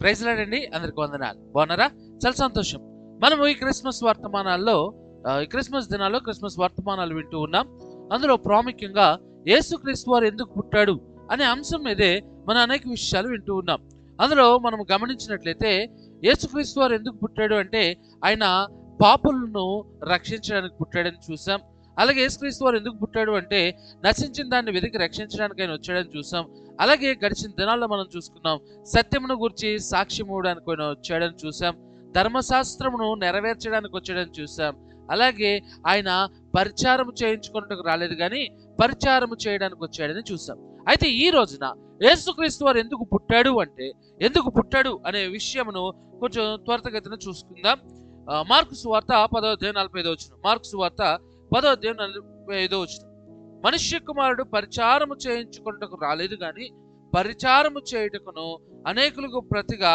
Praise లాడండి. అందరికి వందనాలు. బాగున్నారా? చాలా సంతోషం. మనము ఈ క్రిస్మస్ వర్తమానాల్లో ఈ క్రిస్మస్ దినాల్లో క్రిస్మస్ వర్తమానాలు వింటూ ఉన్నాం. అందులో ప్రాముఖ్యంగా యేసుక్రీస్తు వారు ఎందుకు పుట్టాడు అనే అంశం మీదే మనం అనేక విషయాలు వింటూ ఉన్నాం. అందులో మనం గమనించినట్లయితే యేసుక్రీస్తు వారు ఎందుకు పుట్టాడు అంటే ఆయన పాపులను రక్షించడానికి పుట్టాడని చూసాం. అలాగే యేసుక్రీస్తు వారు ఎందుకు పుట్టాడు అంటే నశించిన దాన్ని వెతికి రక్షించడానికి ఆయన వచ్చాడని చూసాం. అలాగే గడిచిన దినాల్లో మనం చూసుకున్నాం సత్యమును గురించి సాక్షి ఇవ్వడానికి ఆయన వచ్చాడని చూసాం ధర్మశాస్త్రమును నెరవేర్చడానికి వచ్చాడని చూసాం. అలాగే ఆయన పరిచారం చేయించుకున్నట్టుకు రాలేదు కానీ పరిచారము చేయడానికి వచ్చాడని చూసాం. అయితే ఈ రోజున యేసుక్రీస్తు వారు ఎందుకు పుట్టాడు అంటే ఎందుకు పుట్టాడు అనే విషయమును కొంచెం త్వరితగతిన చూసుకుందాం. ఆ, మార్కు సువార్త పదో అధ్యాయం నలభై ఐదు వచ్చిన మార్కు సువార్త పదో అధ్యాయం నలభై ఐదో వచ్చిన మనుష్య కుమారుడు పరిచారము చేయించుకున్నట్టుకు రాలేదు కానీ పరిచారము చేయుటకును అనేకులకు ప్రతిగా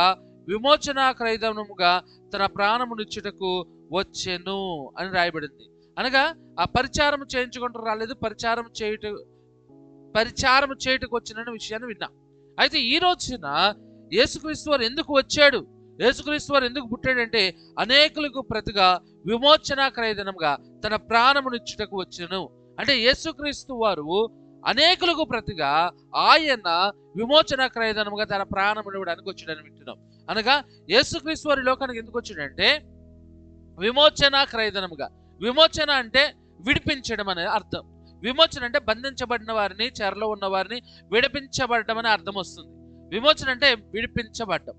విమోచన క్రైదముగా తన ప్రాణమునిచ్చుటకు వచ్చెను అని రాయబడింది. అనగా ఆ పరిచారం చేయించుకుంటూ రాలేదు పరిచారం చేయుట పరిచారం చేయుటకు వచ్చిన విషయాన్ని విన్నాం. అయితే ఈ రోజున యేసుక్రీస్తు వారు ఎందుకు వచ్చాడు? యేసుక్రీస్తు వారు ఎందుకు పుట్టాడంటే అనేకులకు ప్రతిగా విమోచన క్రయదనంగా తన ప్రాణమునిచ్చుటకు వచ్చెను అంటే యేసుక్రీస్తు వారు అనేకులకు ప్రతిగా ఆయన విమోచన క్రయధనముగా తన ప్రాణం ఇవ్వడానికి వచ్చాడని వింటున్నాం. అనగా యేసుక్రీస్తు వారి లోకానికి ఎందుకు వచ్చాడంటే విమోచన క్రయధనముగా. విమోచన అంటే విడిపించడం అనే అర్థం. విమోచన అంటే బంధించబడిన వారిని చెరలో ఉన్న వారిని విడిపించబడడం అనే అర్థం వస్తుంది. విమోచన అంటే విడిపించబడ్డం.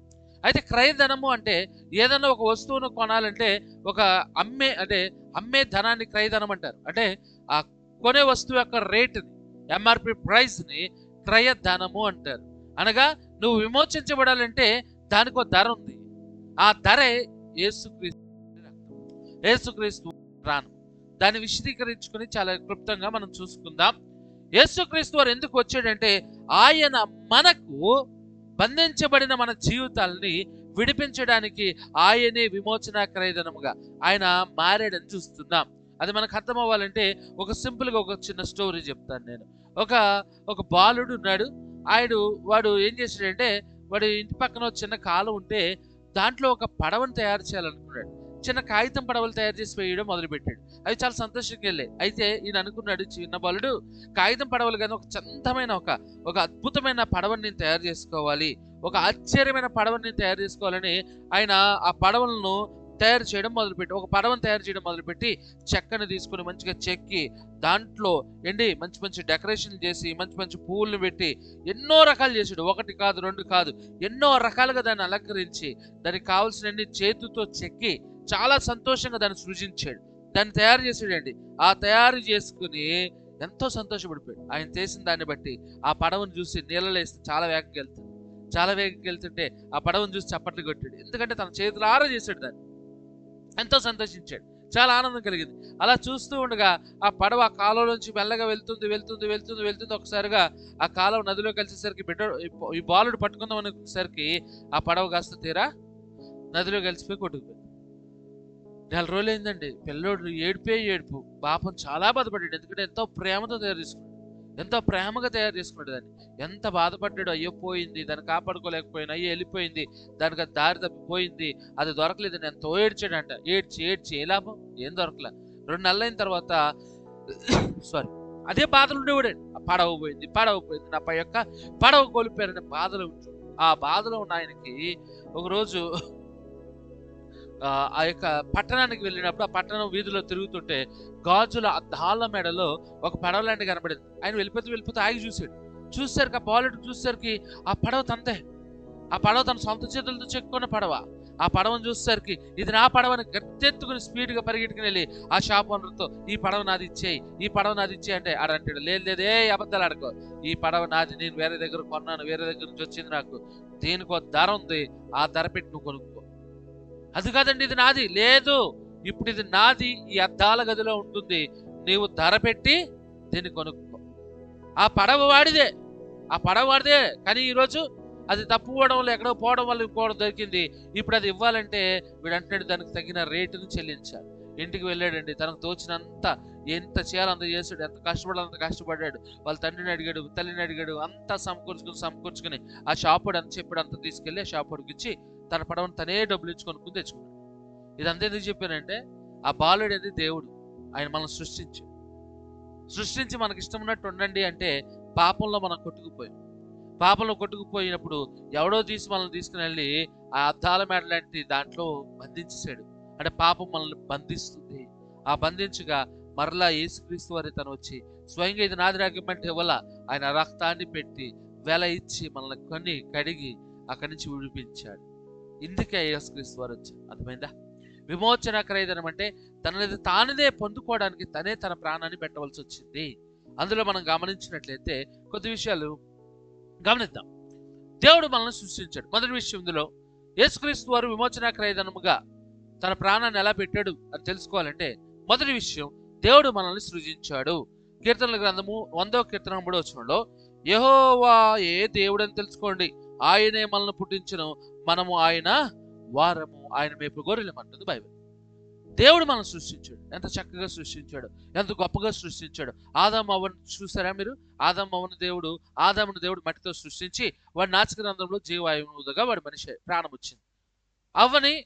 అయితే క్రయధనము అంటే ఏదైనా ఒక వస్తువును కొనాలంటే ఒక అమ్మే అంటే అమ్మే ధనాన్ని క్రయధనం అంటారు. అంటే ఆ కొనే వస్తువు యొక్క రేటుని ఎంఆర్పి ప్రైస్ని క్రయధనము అంటారు. అనగా నువ్వు విమోచించబడాలంటే దానికి ఒక ధర ఉంది. ఆ ధరే యేసుక్రీస్తు యేసుక్రీస్తు రాను దాన్ని విశదీకరించుకుని చాలా క్లుప్తంగా మనం చూసుకుందాం. యేసుక్రీస్తు వారు ఎందుకు వచ్చాడంటే ఆయన మనకు బంధించబడిన మన జీవితాలని విడిపించడానికి ఆయనే విమోచన క్రయదనముగా ఆయన మారాడని చూస్తున్నాం. అది మనకు అర్థం అవ్వాలంటే ఒక సింపుల్గా ఒక చిన్న స్టోరీ చెప్తాను నేను. ఒక ఒక బాలుడు ఉన్నాడు. ఆయన వాడు ఏం చేశాడంటే వాడు ఇంటి పక్కన చిన్న కాలం ఉంటే దాంట్లో ఒక పడవను తయారు చేయాలనుకున్నాడు. చిన్న కాగితం పడవలు తయారు చేసి వేయడం మొదలుపెట్టాడు. అవి చాలా సంతోషంగా వెళ్ళాయి. అయితే ఈయన అనుకున్నాడు చిన్న బాలుడు కాగితం పడవలు కానీ ఒక చందమైన ఒక ఒక అద్భుతమైన పడవని నేను తయారు చేసుకోవాలి. ఒక ఆశ్చర్యమైన పడవని నేను తయారు చేసుకోవాలని ఆయన ఆ పడవలను తయారు చేయడం మొదలుపెట్టి ఒక పడవను తయారు చేయడం మొదలుపెట్టి చెక్కను తీసుకుని మంచిగా చెక్కి దాంట్లో ఏంటి మంచి మంచి డెకరేషన్ చేసి మంచి మంచి పువ్వులను పెట్టి ఎన్నో రకాలు చేసాడు. ఒకటి కాదు రెండు కాదు ఎన్నో రకాలుగా దాన్ని అలంకరించి దానికి కావాల్సిన చేతితో చెక్కి చాలా సంతోషంగా దాన్ని సృజించాడు. దాన్ని తయారు చేసాడండి ఆ తయారు చేసుకుని ఎంతో సంతోషపడిపోయాడు. ఆయన చేసిన దాన్ని బట్టి ఆ పడవను చూసి నీళ్ళలో వేస్తే చాలా వేగంగా వెళ్తుంది. చాలా వేగంగా వెళ్తుంటే ఆ పడవను చూసి చప్పట్లు కొట్టాడు. ఎందుకంటే తన చేతులారా చేశాడు దాన్ని. ఎంతో సంతోషించాడు. చాలా ఆనందం కలిగింది. అలా చూస్తూ ఉండగా ఆ పడవ ఆ కాలువలోంచి మెల్లగా వెళ్తుంది వెళ్తుంది వెళ్తుంది వెళ్తుంది. ఒకసారిగా ఆ కాలువ నదిలో కలిసేసరికి బిడ్డ ఈ బాలుడు పట్టుకుందాం అనేసరికి ఆ పడవ కాస్త తీరా నదిలో కలిసిపోయి కొట్టుకుపోయింది. నెల రోజులు ఏందండి పిల్లోడు ఏడిపే ఏడుపు. పాపం చాలా బాధపడ్డాడు. ఎందుకంటే ఎంతో ప్రేమతో తయారు చేసుకున్నాడు. ఎంతో ప్రేమగా తయారు చేసుకున్నాడు దాన్ని. ఎంత బాధపడ్డాడు? అయ్యో పోయింది. దాన్ని కాపాడుకోలేకపోయినా అయ్యో వెళ్ళిపోయింది. దానికి అది దారి తప్పిపోయింది అది దొరకలేదు ఎంతో ఏడ్చాడంట. ఏడ్చి ఏడ్చి ఏ లాభం? ఏం దొరకలే. రెండు నెలలు అయిన తర్వాత సారీ. అదే బాధలు ఉండేవాడండి. ఆ పడవ పోయింది పడవ పోయింది. నా పై యొక్క పడవ కోల్పోయారనే బాధలు ఉంటాడు ఆ బాధలో ఉన్న ఆయనకి ఒకరోజు ఆ ఆ యొక్క పట్టణానికి వెళ్ళినప్పుడు ఆ పట్టణం వీధిలో తిరుగుతుంటే గాజుల అద్దాల మెడలో ఒక పడవ లాంటి కనబడింది. ఆయన వెళ్ళిపోతే వెళ్ళిపోతే ఆగి చూశాడు. చూసేసరికి ఆ బాలుడు చూసేసరికి ఆ పడవ తందే ఆ పడవ తన సొంత చేతులతో చెక్కున్న పడవ. ఆ పడవను చూసేసరికి ఇది నా పడవని గట్టెత్తుకుని స్పీడ్గా పరిగెట్టుకుని వెళ్ళి ఆ షాప్ ఓనర్తో ఈ పడవ నాది ఇచ్చేయి ఈ పడవ నాది ఇచ్చేయి అంటే ఆడంటాడు అంటాడు. లేదు లేదే అబద్ధాలు ఆడుకో. ఈ పడవ నాది నేను వేరే దగ్గర కొన్నాను వేరే దగ్గర నుంచి వచ్చింది నాకు. దీనికి ఒక ధర ఉంది ఆ ధర పెట్టి నువ్వు కొనుక్కో. అది కాదండి ఇది నాది. లేదు ఇప్పుడు ఇది నాది ఈ అద్దాల గదిలో ఉంటుంది. నీవు ధర పెట్టి దీన్ని కొనుక్కో. ఆ పడవ వాడిదే. ఆ పడవ వాడిదే. కానీ ఈరోజు అది తప్పుకోవడం వల్ల ఎక్కడో పోవడం వల్ల ఇంకోవడం దొరికింది. ఇప్పుడు అది ఇవ్వాలంటే వీడు అంటున్నాడు దానికి తగిన రేటును చెల్లించాలి. ఇంటికి వెళ్ళాడండి తనకు తోచినంత ఎంత చేయాలో అంత చేశాడు ఎంత కష్టపడాలో అంత కష్టపడ్డాడు. వాళ్ళ తండ్రిని అడిగాడు తల్లిని అడిగాడు అంతా సమకూర్చుకుని సమకూర్చుకుని ఆ షాపుడు అంత చెప్పాడు అంత తీసుకెళ్ళి ఆ షాపుడికి ఇచ్చి తన పడవను తనే డబ్బులు ఇచ్చుకొని కొనుక్కుని తెచ్చుకున్నాడు. ఇదంతా ఎందుకు చెప్పానంటే ఆ బాలుడు అనేది దేవుడు. ఆయన మనం సృష్టించి. సృష్టించి మనకి ఇష్టం ఉన్నట్టు ఉండండి అంటే పాపంలో మనం కొట్టుకుపోయాం. పాపంలో కొట్టుకుపోయినప్పుడు ఎవడో తీసి మనల్ని తీసుకుని వెళ్ళి ఆ అద్దాల మేడ లాంటి దాంట్లో బంధించేశాడు. అంటే పాపం మనల్ని బంధిస్తుంది. ఆ బంధించగా మరలా యేసుక్రీస్తు వారి తను వచ్చి స్వయంగా ఇది నాది రాగమంటే వల్ల ఆయన రక్తాన్ని పెట్టి వెల ఇచ్చి మనల్ని కొని కడిగి అక్కడి నుంచి విడిపించాడు. ఇందుకే యేసుక్రీస్తు వారు వచ్చారు. అర్థమైందా? విమోచన క్రయదనం అంటే తనది తానుదే పొందుకోవడానికి తనే తన ప్రాణాన్ని పెట్టవలసి వచ్చింది. అందులో మనం గమనించినట్లయితే కొద్ది విషయాలు గమనిద్దాం. దేవుడు మనల్ని సృష్టించాడు. మొదటి విషయం ఇందులో యేసుక్రీస్తు వారు విమోచన క్రయదనముగా తన ప్రాణాన్ని ఎలా పెట్టాడు అని తెలుసుకోవాలంటే మొదటి విషయం దేవుడు మనల్ని సృజించాడు. కీర్తనల గ్రంథము వందో కీర్తన మూడో వచనంలో యెహోవా ఏ దేవుడని తెలుసుకోండి. ఆయనే మనల్ని పుట్టించను. మనము ఆయన వారము. ఆయన మేపు గొర్రెలమంటుంది బైబిల్. దేవుడు మనం సృష్టించాడు. ఎంత చక్కగా సృష్టించాడు. ఎంత గొప్పగా సృష్టించాడు. ఆదాం అవ్వని చూసారా మీరు? ఆదాం అవ్వను దేవుడు ఆదామును దేవుడు మట్టితో సృష్టించి వాడి నాచిక రంధ్రంలో జీవాయువుగా వాడి మనిషి ప్రాణం వచ్చింది. అవ్వని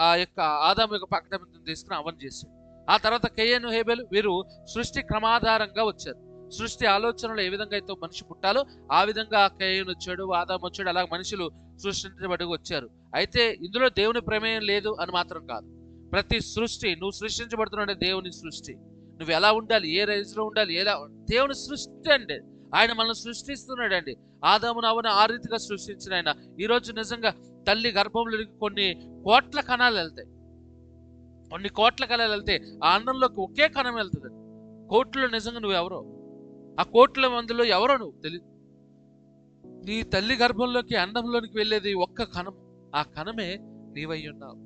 ఆ యొక్క ఆదాం యొక్క పక్కన తీసుకుని అవ్వని చేశాడు. ఆ తర్వాత కేయను హేబెల్ వీరు సృష్టి క్రమాధారంగా వచ్చారు. సృష్టి ఆలోచనలు ఏ విధంగా అయితే మనిషి పుట్టాలో ఆ విధంగా కేయన్ వచ్చాడు ఆదాం వచ్చాడు అలా మనుషులు సృష్టించబడి వచ్చారు. అయితే ఇందులో దేవుని ప్రమేయం లేదు అని మాత్రం కాదు. ప్రతి సృష్టి నువ్వు సృష్టించబడుతున్నాడే దేవుని సృష్టి. నువ్వు ఎలా ఉండాలి ఏ రేంజ్లో ఉండాలి ఎలా దేవుని సృష్టి అండి. ఆయన మనల్ని సృష్టిస్తున్నాడు అండి ఆదామును ఆ రీతిగా సృష్టించిన ఆయన. ఈ రోజు నిజంగా తల్లి గర్భంలోకి కొన్ని కోట్ల కణాలు వెళ్తాయి. కొన్ని కోట్ల కణాలు వెళ్తే ఆ అన్నంలోకి ఒకే కణం వెళ్తుంది కోట్లు నిజంగా నువ్వు ఎవరో ఆ కోట్ల మందిలో ఎవరో నువ్వు తెలియదు నీ తల్లి గర్భంలోకి అన్నంలోనికి వెళ్ళేది ఒక్క కణం. ఆ కణమే నీవై ఉన్నావు.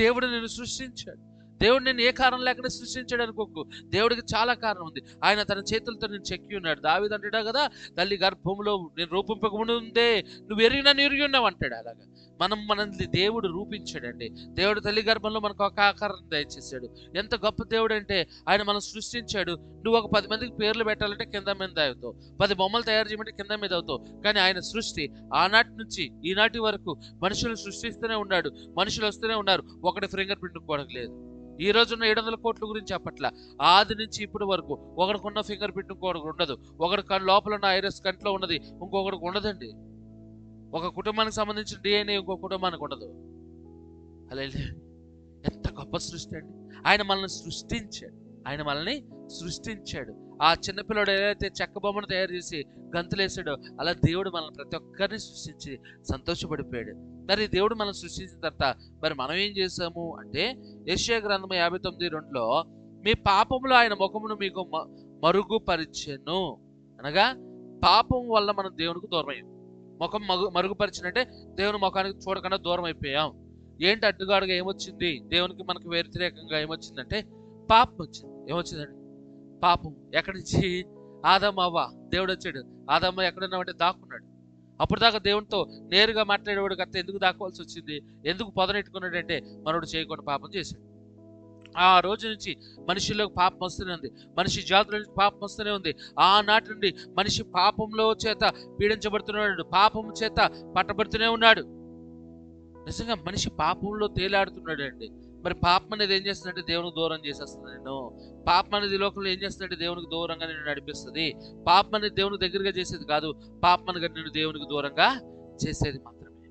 దేవుడు నిన్ను సృష్టించాడు. దేవుడు నేను ఏ కారణం లేకుండా సృష్టించాడు అనుకోకు. దేవుడికి చాలా కారణం ఉంది. ఆయన తన చేతులతో నేను చెక్కి ఉన్నాడు. దావిదంటాడా కదా తల్లి గర్భంలో నేను రూపింపకముందే నువ్వు ఎరిగినా ఎరిగి ఉన్నావు అంటాడు అలాగా. మనం మనల్ని దేవుడు రూపించాడండి. దేవుడు తల్లి గర్భంలో మనకు ఒక ఆకారం దయచేశాడు. ఎంత గొప్ప దేవుడు అంటే ఆయన మనం సృష్టించాడు. నువ్వు ఒక పది మందికి పేర్లు పెట్టాలంటే కింద మీద అవుతావు పది బొమ్మలు తయారు చేయమంటే కింద మీద అవుతావు కానీ ఆయన సృష్టి ఆనాటి నుంచి ఈనాటి వరకు మనుషులు సృష్టిస్తూనే ఉన్నాడు. మనుషులు వస్తూనే ఉన్నారు. ఒకటి ఫింగర్ ప్రింట్ కూడా లేదు ఈ రోజున్న ఏడు వందల కోట్ల గురించి చెప్పట్ల ఆది నుంచి ఇప్పటి వరకు ఒకడికున్న ఫింగర్ ప్రింట్ ఇంకొకరికి ఉండదు. ఒకటి లోపల ఉన్న ఐరస్ కంట్లో ఉన్నది ఇంకొకరికి ఉండదండి. ఒక కుటుంబానికి సంబంధించిన డిఎన్ఏ ఇంకో కుటుంబానికి ఉండదు. అలా ఎంత గొప్ప సృష్టి అండి. ఆయన మనల్ని సృష్టించాడు. ఆయన మనల్ని సృష్టించాడు. ఆ చిన్నపిల్లడు ఏదైతే చెక్క బొమ్మను తయారు చేసి గంతులేసాడో అలా దేవుడు మనల్ని ప్రతి ఒక్కరిని సృష్టించి సంతోషపడిపోయాడు. మరి దేవుడు మనం సృష్టించిన తర్వాత మరి మనం ఏం చేసాము అంటే యశ్యా గ్రంథం యాభై తొమ్మిది రెండులో మీ పాపంలో ఆయన ముఖమును మీకు మ- మరుగుపరిచెను. అనగా పాపం వల్ల మనం దేవునికి దూరం అయ్యాం ముఖం మగు మరుగుపరిచినంటే దేవుని ముఖానికి చూడకుండా దూరం అయిపోయాం ఏంటి అడ్డుగాడుగా ఏమొచ్చింది? దేవునికి మనకు వ్యతిరేకంగా ఏమొచ్చిందంటే పాపం వచ్చింది. ఏమొచ్చిందండి? పాపం ఎక్కడి నుంచి? ఆదమ్మ అవ్వ దేవుడు వచ్చాడు. ఆదమ్మ ఎక్కడున్నామంటే దాక్కున్నాడు. అప్పుడు దాకా దేవునితో నేరుగా మాట్లాడేవాడు కత్త ఎందుకు దాక్కోవాల్సి వచ్చింది? ఎందుకు పొదనెట్టుకున్నాడంటే మనోడు చేయకుండా పాపం చేశాడు. ఆ రోజు నుంచి మనిషిలోకి పాపం వస్తూనే ఉంది. మనిషి జాతుల నుంచి పాపం వస్తూనే ఉంది. ఆనాటి నుండి మనిషి పాపంలో చేత పీడించబడుతున్నాడు. పాపం చేత పట్టబడుతూనే ఉన్నాడు. నిజంగా మనిషి పాపంలో తేలాడుతున్నాడు అండి మరి పాపం అనేది ఏం చేస్తుందంటే దేవునికి దూరం చేసేస్తుంది నేను పాపం అనేది ఈ లోకంలో ఏం చేస్తుందంటే దేవునికి దూరంగా నేను నడిపిస్తుంది. పాపం అనేది దేవునికి దగ్గరగా చేసేది కాదు. పాపం అనేది నేను దేవునికి దూరంగా చేసేది మాత్రమే.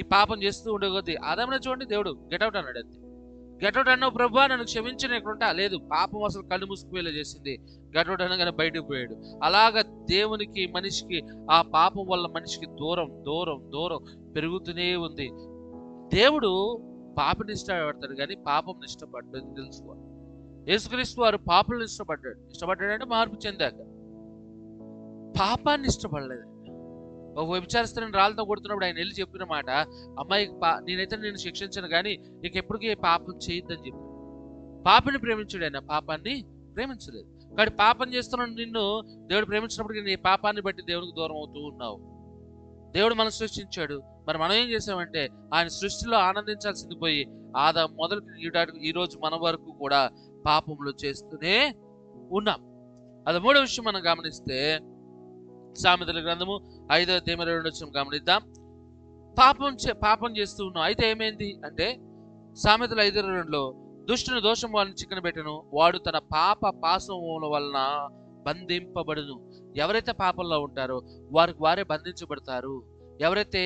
ఈ పాపం చేస్తూ ఉండే కొద్దీ ఆదామనే చూడండి దేవుడు. గెటౌట్ అన్నాడు అంతే. గెటౌట్ అన్నావు ప్రభా నన్ను క్షమించిన ఉంటా లేదు పాపం అసలు కళ్ళు మూసుకుపోయేలా చేసింది. గెటౌట్ అనగానే బయటకు పోయాడు. అలాగ దేవునికి మనిషికి ఆ పాపం వల్ల మనిషికి దూరం దూరం దూరం పెరుగుతూనే ఉంది. దేవుడు పాపని ఇష్టపడతాడు కానీ పాపం ఇష్టపడ్డది తెలుసుకోవాలి. యేసుక్రీస్తు వారు పాపలను ఇష్టపడ్డాడు. ఇష్టపడ్డాడంటే మార్పు చెందాక. పాపాన్ని ఇష్టపడలేదు. ఒక వ్యభిచారిస్తున్న రాళ్ళతో కొడుతున్నప్పుడు ఆయన వెళ్ళి చెప్పిన మాట అమ్మాయి పా నేనైతే నేను శిక్షించను కానీ నీకు ఎప్పటికీ పాపం చేయొద్దని చెప్పి పాపని ప్రేమించాడు ఆయన. పాపాన్ని ప్రేమించలేదు. కానీ పాపం చేస్తున్న నిన్ను దేవుడు ప్రేమించినప్పటికీ నీ పాపాన్ని బట్టి దేవునికి దూరం అవుతూ ఉన్నావు. దేవుడు మనం సృష్టించాడు. మరి మనం ఏం చేసామంటే ఆయన సృష్టిలో ఆనందించాల్సింది పోయి ఆదా మొదలు ఈ రోజు మన వరకు కూడా పాపంలో చేస్తూనే ఉన్నాం. అది మూడో విషయం మనం గమనిస్తే సామెతల గ్రంథము ఐదో తేమ రెండు వచ్చిన గమనిద్దాం. పాపం చే పాపం చేస్తూ ఉన్నాం. అయితే ఏమైంది అంటే సామెతల ఐదు రెండులో దుష్టుని దోషం వాళ్ళని చిక్కన పెట్టను వాడు తన పాప పాశముల వలన బంధింపబడును. ఎవరైతే పాపంలో ఉంటారో వారికి వారే బంధించబడతారు. ఎవరైతే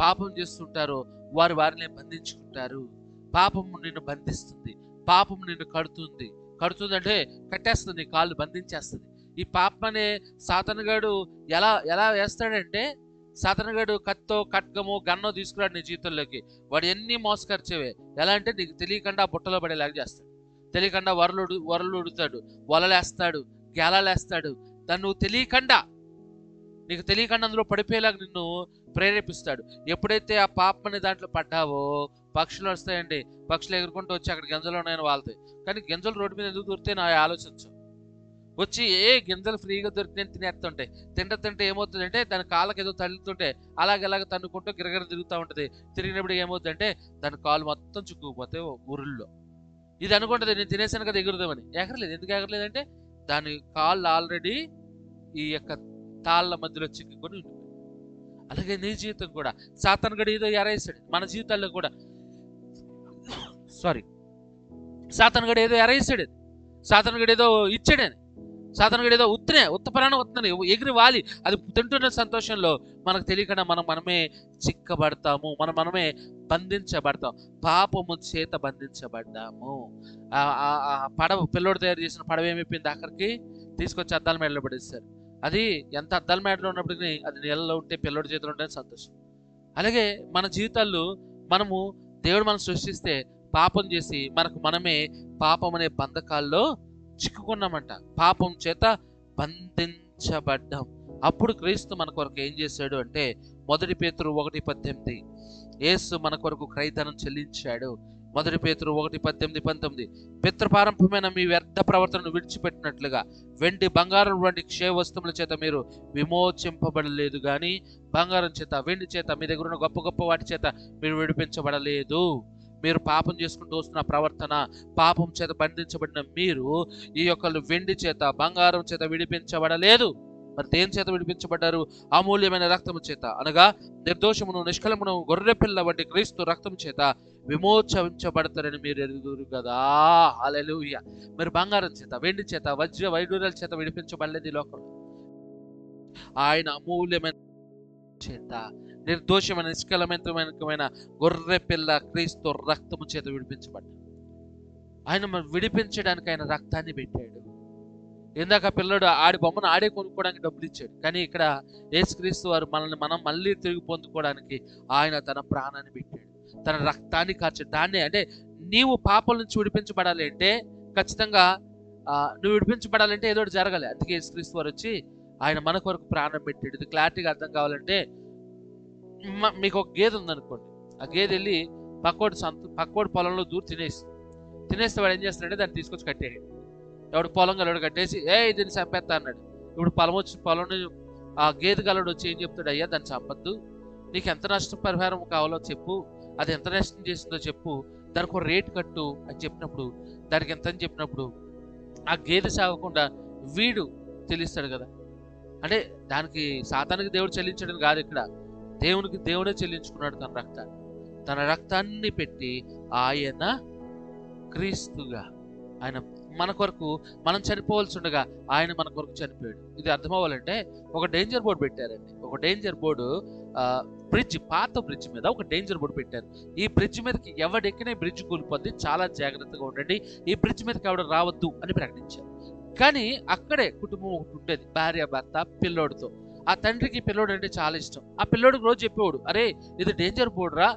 పాపం చేస్తుంటారో వారు వారిని బంధించుకుంటారు. పాపము నిన్ను బంధిస్తుంది. పాపం నిన్ను కడుతుంది. కడుతుంది అంటే కట్టేస్తుంది నీ కాళ్ళు బంధించేస్తుంది. ఈ పాపం అనే సాతనగాడు ఎలా ఎలా వేస్తాడంటే సాతనగాడు కత్తో కట్గము గన్నో తీసుకురాడు నీ జీవితంలోకి. వాడు ఎన్ని మోసకరిచేవే. ఎలా అంటే నీకు తెలియకుండా బుట్టలో పడేలాగా చేస్తాడు. తెలియకుండా వరలుడు వరలుడుతాడు వలలేస్తాడు. గేలలేస్తాడు. దాన్ని నువ్వు తెలియకుండా నీకు తెలియకుండా అందులో పడిపోయేలాగా నిన్ను ప్రేరేపిస్తాడు. ఎప్పుడైతే ఆ పాపని అనే దాంట్లో పడ్డావో పక్షులు వస్తాయండి. పక్షులు ఎగురుకుంటూ వచ్చి అక్కడ గింజలు ఉన్నాయని వాళ్తాయి కానీ గింజలు రోడ్డు మీద ఎందుకు దొరికితే నా ఆలోచించు. వచ్చి ఏ గింజలు ఫ్రీగా దొరికినాయి తినేస్తుంటాయి తింట తింటే ఏమవుతుందంటే దాని కాళ్ళకి ఏదో తల్లుతుంటే అలాగ అలాగ తన్నుకుంటూ గిరగిర తిరుగుతూ ఉంటుంది. తిరిగినప్పుడు ఏమవుతుందంటే దాని కాలు మొత్తం చిక్కుకుపోతే ఉరుల్లో ఇది అనుకుంటుంది నేను తినేసాను కదా ఎగురుదామని. ఎగరలేదు. ఎందుకు ఎగరలేదంటే దాని కాళ్ళు ఆల్రెడీ ఈ యొక్క తాళ్ళ మధ్యలో చిక్కుకొని ఉండిపోయాడు అలాగే నీ జీవితం కూడా. సాతనగడు ఏదో ఎరేసాడు. మన జీవితాల్లో కూడా. సారీ సాతనగడు ఏదో ఎరేసాడు. సాతనగడు ఏదో ఇచ్చాడని సాతనగడు ఏదో ఉత్తనే ఉత్తపరాన ఉత్తనే ఎగిరి వాలి. అది తింటున్న సంతోషంలో మనకు తెలియకుండా మనం మనమే చిక్కబడతాము. మనం మనమే బంధించబడతాం. పాపము చేత బంధించబడ్డాము. ఆ- ఆ- పడవ పిల్లోడు తయారు చేసిన పడవ ఏమైపోయింది అక్కడికి? తీసుకొచ్చి అద్దాల మేడలో పడేస్తారు అది ఎంత అద్దాల మేడలో ఉన్నప్పటికీ అది నీళ్ళలో ఉంటే పిల్లోడి చేతిలో ఉంటే సంతోషం. అలాగే మన జీవితాల్లో మనము దేవుడు మనం సృష్టిస్తే పాపం చేసి మనకు మనమే పాపం అనే బంధకాల్లో చిక్కుకున్నామంట. పాపం చేత బంధించబడ్డాం. అప్పుడు క్రీస్తు మన కొరకు ఏం చేశాడు అంటే మొదటి పేతురు ఒకటి పద్దెనిమిది. యేసు మన కొరకు క్రైతనం చెల్లించాడు. మొదటి పేతురు ఒకటి పద్దెనిమిది పంతొమ్మిది. పితృపారంభమైన మీ వ్యర్థ ప్రవర్తనను విడిచిపెట్టినట్లుగా వెండి బంగారం వంటి క్షయ వస్తువుల చేత మీరు విమోచింపబడలేదు కానీ బంగారం చేత వెండి చేత మీ దగ్గర ఉన్న గొప్ప గొప్ప వాటి చేత మీరు విడిపించబడలేదు. మీరు పాపం చేసుకుంటూ వస్తున్న ప్రవర్తన పాపం చేత బంధించబడిన మీరు ఈ యొక్క వెండి చేత బంగారం చేత విడిపించబడలేదు. మరి దేని చేత విడిపించబడ్డారు? అమూల్యమైన రక్తము చేత. అనగా నిర్దోషమును నిష్కలమును గొర్రెపిల్ల వంటి క్రీస్తు రక్తం చేత విమోచించబడతారని మీరు ఎరుగురు కదా? హల్లెలూయ. మీరు బంగారం చేత వెండి చేత వజ్ర వైడూర్యాల చేత విడిపించబడలేదు ఈ లోకంలో ఆయన అమూల్యమైన చేత నిర్దోషమైన నిష్కలమైన గొర్రె పిల్ల క్రీస్తు రక్తము చేత విడిపించబడ్డాడు ఆయన మనం విడిపించడానికి ఆయన రక్తాన్ని పెట్టాడు. ఇందాక పిల్లడు ఆడి బొమ్మను ఆడే కొనుక్కోవడానికి డబ్బులు ఇచ్చాడు. కానీ ఇక్కడ యేసుక్రీస్తు వారు మనల్ని మనం మళ్ళీ తిరిగి పొందుకోవడానికి ఆయన తన ప్రాణాన్ని పెట్టాడు. తన రక్తాన్ని కార్చాడు దాన్నే అంటే నీవు పాపల నుంచి విడిపించబడాలి అంటే ఖచ్చితంగా నువ్వు విడిపించబడాలంటే ఏదో ఒకటి జరగాలి. అందుకే యేసుక్రీస్తు వారు వచ్చి ఆయన మన కొరకు ప్రాణం పెట్టాడు. ఇది క్లారిటీగా అర్థం కావాలంటే మీకు ఒక గేదె ఉందనుకోండి. ఆ గేదె వెళ్ళి పక్కోడు సంత పక్కోడి పొలంలో దూరు తినేసి తినేస్తే వాడు ఏం చేస్తాడంటే దాన్ని తీసుకొచ్చి కట్టేయండి. ఎవడు పొలం గలడు కట్టేసి ఏ దీన్ని చంపేస్తా అన్నాడు. ఇప్పుడు పొలం వచ్చి పొలం ఆ గేదె గలడు వచ్చి ఏం చెప్తాడు? అయ్యా దాన్ని చంపద్దు. నీకు ఎంత నష్టం పరిహారం కావాలో చెప్పు. అది ఎంత నష్టం చేసిందో చెప్పు. దానికి ఒక రేటు కట్టు అని చెప్పినప్పుడు దానికి ఎంత అని చెప్పినప్పుడు ఆ గేదె సాగకుండా వీడు తెలుస్తాడు కదా. అంటే దానికి సాతానికి దేవుడు చెల్లించడం కాదు ఇక్కడ. దేవునికి దేవుడే చెల్లించుకున్నాడు తన రక్తాన్ని. తన రక్తాన్ని పెట్టి ఆయన క్రీస్తుగా ఆయన మన కొరకు మనం చనిపోవాల్సి ఉండగా ఆయన మన కొరకు చనిపోయాడు. ఇది అర్థం అవ్వాలంటే ఒక డేంజర్ బోర్డు పెట్టారండి. ఒక డేంజర్ బోర్డు బ్రిడ్జ్ పాత బ్రిడ్జ్ మీద ఒక డేంజర్ బోర్డు పెట్టారు. ఈ బ్రిడ్జ్ మీదకి ఎవడెక్కినా బ్రిడ్జ్ కూలిపోద్ది. చాలా జాగ్రత్తగా ఉండండి. ఈ బ్రిడ్జ్ మీదకి ఎవడు రావద్దు అని ప్రకటించారు. కానీ అక్కడే కుటుంబం ఒకటి ఉండేది. భార్య భర్త పిల్లోడితో. ఆ తండ్రికి పిల్లోడు అంటే చాలా ఇష్టం. ఆ పిల్లోడికి రోజు చెప్పేవాడు అరే ఇది డేంజర్ బోర్డు రా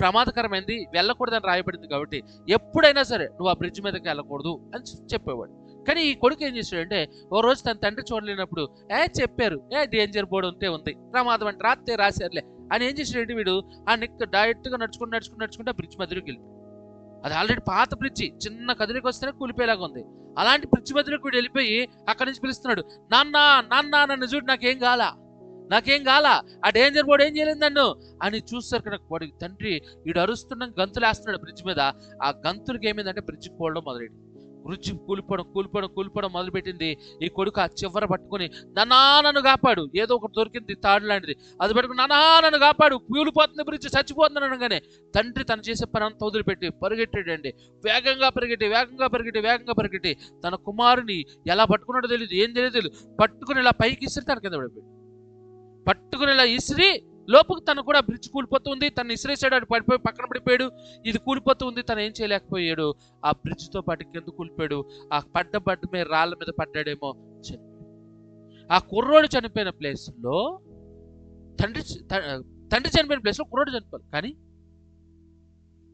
ప్రమాదకరమైంది వెళ్ళకూడదని రాయబడింది కాబట్టి ఎప్పుడైనా సరే నువ్వు ఆ బ్రిడ్జ్ మీదకి వెళ్ళకూడదు అని చెప్పేవాడు. కానీ ఈ కొడుకు ఏం చేశాడంటే ఓ రోజు తన తండ్రి చూడలేనప్పుడు ఏ చెప్పారు ఏ డేంజర్ బోర్డు ఉంటే ఉంది ప్రమాదం అంటే రాత్రే రాశారులే అని ఏం చేశాడంటే వీడు ఆ నెక్ డైరెక్ట్గా నడుచుకుంటూ నడుచుకుంటూ నడుచుకుంటే బ్రిడ్జ్ మధ్యలోకి వెళ్ళి అది ఆల్రెడీ పాత బ్రిడ్జి చిన్న కదిలికి వస్తేనే కూలిపోయేలాగా ఉంది. అలాంటి బ్రిడ్జ్ మధ్యలోకి వీడు వెళ్ళిపోయి అక్కడి నుంచి పిలుస్తున్నాడు నాన్న నాన్న నన్ను చూడు నాకేం కాలా నాకేం కాల ఆ డేంజర్ బోర్డు ఏం చేయలేదు నన్ను? అని చూస్తారు కనుక వాడి తండ్రి వీడు అరుస్తున్న గంతులు వేస్తున్నాడు బ్రిడ్జ్ మీద. ఆ గంతులకి ఏమైందంటే బ్రిడ్జ్ పోవడం మొదలైంది. రుచి కూలిపోవడం కూలిపోవడం కూలిపోవడం మొదలుపెట్టింది. ఈ కొడుకు ఆ చివర పట్టుకొని నానా నన్ను కాపాడు. ఏదో ఒకటి దొరికింది తాడు లాంటిది. అది పట్టుకుని నానా నన్ను కాపాడు. కూలిపోతుంది బ్రిడ్జ్ చచ్చిపోతుంది అనగానే తండ్రి తను చేసే పని అంతా వదిలిపెట్టి పరిగెట్టాడండి. వేగంగా పరిగెట్టి వేగంగా పరిగెట్టి వేగంగా పరిగెట్టి తన కుమారుని ఎలా పట్టుకున్నాడో తెలియదు ఏం తెలియదు తెలియదు పట్టుకుని ఇలా పైకి ఇసిరి తన కింద పడిపోయాడు. పట్టుకుని ఇలా ఇసిరి లోపుకు తను కూడా బ్రిడ్జ్ కూలిపోతుంది. తను ఇసిరేసాడు అటు పడిపోయి పక్కన పడిపోయాడు. ఇది కూలిపోతుంది తను ఏం చేయలేకపోయాడు. ఆ బ్రిడ్జ్తో పాటు కింద కూలిపోయాడు? ఆ పడ్డ పడ్డ మీద రాళ్ళ మీద పడ్డాడేమో ఆ కుర్రోడు చనిపోయిన ప్లేస్లో తండ్రి తండ్రి చనిపోయిన ప్లేస్లో కుర్రోడు చనిపోవాలి కానీ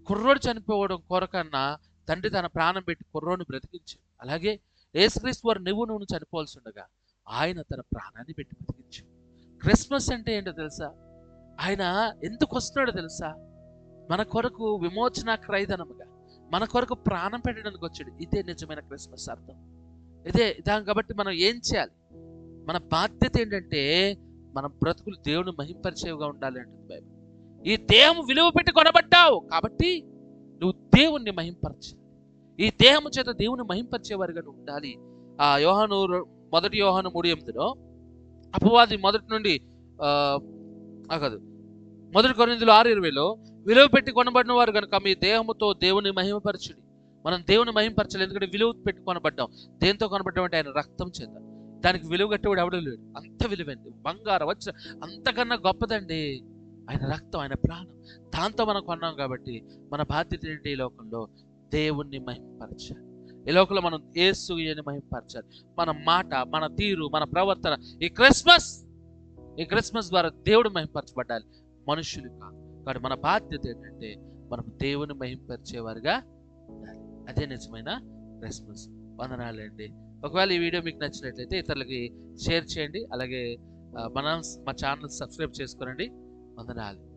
కుర్రోడు చనిపోవడం కొరకన్నా తండ్రి తన ప్రాణం పెట్టి కుర్రోడిని బ్రతికించాడు. అలాగే ఏసుక్రీస్తు వారు నువ్వు నువ్వు చనిపోవాల్సి ఉండగా ఆయన తన ప్రాణాన్ని పెట్టి బ్రతికించాడు. క్రిస్మస్ అంటే ఏంటో తెలుసా? ఆయన ఎందుకు వస్తున్నాడో తెలుసా? మన కొరకు విమోచన క్రైదనముగా మన కొరకు ప్రాణం పెట్టడానికి వచ్చాడు. ఇదే నిజమైన క్రిస్మస్ అర్థం. ఇదే దాని కాబట్టి మనం ఏం చేయాలి? మన బాధ్యత ఏంటంటే మన బ్రతుకులు దేవుని మహింపరిచేవిగా ఉండాలి అంటుంది బైబిల్. ఈ దేహం విలువ పెట్టి కొనబడ్డావు కాబట్టి నువ్వు దేవుణ్ణి మహింపరచాలి. ఈ దేహము చేత దేవుని మహింపరిచేవారిగా నువ్వు ఉండాలి. ఆ యోహాను మొదటి యోహాను మూడు ఎనిమిదిలో అపవాది మొదటి నుండి కాదు మొదటి కొరిందులు ఆరు ఇరవైలో విలువ పెట్టి కొనబడిన వారు కనుక మీ దేహముతో దేవుని మహిమపరచుడి. మనం దేవుని మహిమపరచలేదు ఎందుకంటే విలువ పెట్టి కొనబడ్డాం. దేంతో కొనబడ్డాం అంటే ఆయన రక్తం చేత. దానికి విలువ కట్టేవాడు ఎవడూ లేడు. అంత విలువైంది. బంగారం వచ్చిన అంతకన్నా గొప్పదండి. ఆయన రక్తం ఆయన ప్రాణం. దాంతో మనం కొన్నాం కాబట్టి మన బాధ్యత ఏంటి ఈ లోకంలో? దేవుణ్ణి మహిమపరచాలి. ఈ లోకంలో మనం ఏసుని మహిమపరచాలి. మన మాట మన తీరు మన ప్రవర్తన ఈ క్రిస్మస్ ఈ క్రిస్మస్ ద్వారా దేవుడు మహింపరచబడాలి మనుషులు కాదు. మన బాధ్యత ఏంటంటే మనం దేవుని మహింపరిచేవారుగా ఉండాలి. అదే నిజమైన క్రిస్మస్. వందనాలండి. ఒకవేళ ఈ వీడియో మీకు నచ్చినట్లయితే ఇతరులకి షేర్ చేయండి. అలాగే మన మా ఛానల్ సబ్స్క్రైబ్ చేసుకోనండి. వందనాలు.